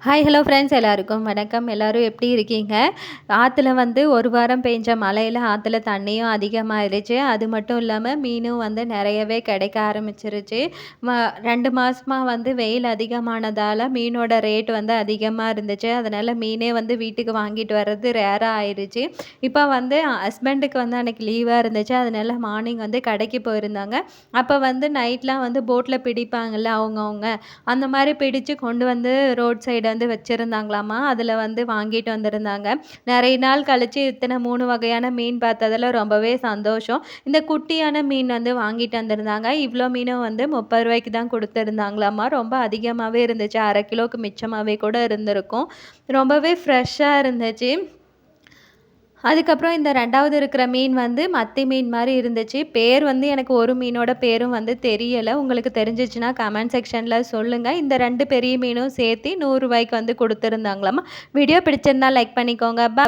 Hi hello friends எல்லாருக்கும் வணக்கம். எல்லோரும் எப்படி இருக்கீங்க? ஆற்றுல வந்து ஒரு வாரம் பெஞ்ச மழையில் ஆற்றுல தண்ணியும் அதிகமாகிருச்சு அது மட்டும் இல்லாமல் மீனும் வந்து நிறையவே கிடைக்க ஆரம்பிச்சிருச்சு. ம ரெண்டு மாதமாக வந்து வெயில் அதிகமானதால் மீனோட ரேட் வந்து அதிகமாக இருந்துச்சு. அதனால் மீனே வந்து வீட்டுக்கு வாங்கிட்டு வர்றது ரேராக ஆயிடுச்சு இப்போ வந்து ஹஸ்பண்டுக்கு வந்து அன்றைக்கி லீவாக இருந்துச்சு. அதனால் மார்னிங் வந்து கடைக்கு போயிருந்தாங்க. அப்போ வந்து நைட்லாம் வந்து போட்டில் பிடிப்பாங்கள்ல அவங்கவுங்க. அந்த மாதிரி பிடிச்சு கொண்டு வந்து ரோட் சைடு வந்து வச்சுருந்தாங்களாமா? அதில் வந்து வாங்கிட்டு வந்திருந்தாங்க. நிறைய நாள் கழித்து இத்தனை மூணு வகையான மீன் பார்த்ததில் ரொம்பவே சந்தோஷம். இந்த குட்டியான மீன் வந்து வாங்கிட்டு வந்திருந்தாங்க. இவ்வளோ மீனும் வந்து முப்பது ரூபாய்க்கு தான் கொடுத்துருந்தாங்களாமா? ரொம்ப அதிகமாகவே இருந்துச்சு. அரை கிலோவுக்கு மிச்சமாகவே கூட இருந்திருக்கும். ரொம்பவே ஃப்ரெஷ்ஷாக இருந்துச்சு. அதுக்கப்புறம் இந்த ரெண்டாவது இருக்கிற மீன் வந்து மத்தி மீன் மாதிரி இருந்துச்சு. பேர் வந்து எனக்கு ஒரு மீனோட பேரும் வந்து தெரியலை. உங்களுக்கு தெரிஞ்சிச்சுன்னா கமெண்ட் செக்ஷனில் சொல்லுங்கள் இந்த ரெண்டு பெரிய மீனும் சேர்த்து நூறுரூவாய்க்கு வந்து கொடுத்துருந்தாங்களாமா? வீடியோ பிடிச்சிருந்தா லைக் பண்ணிக்கோங்க. பா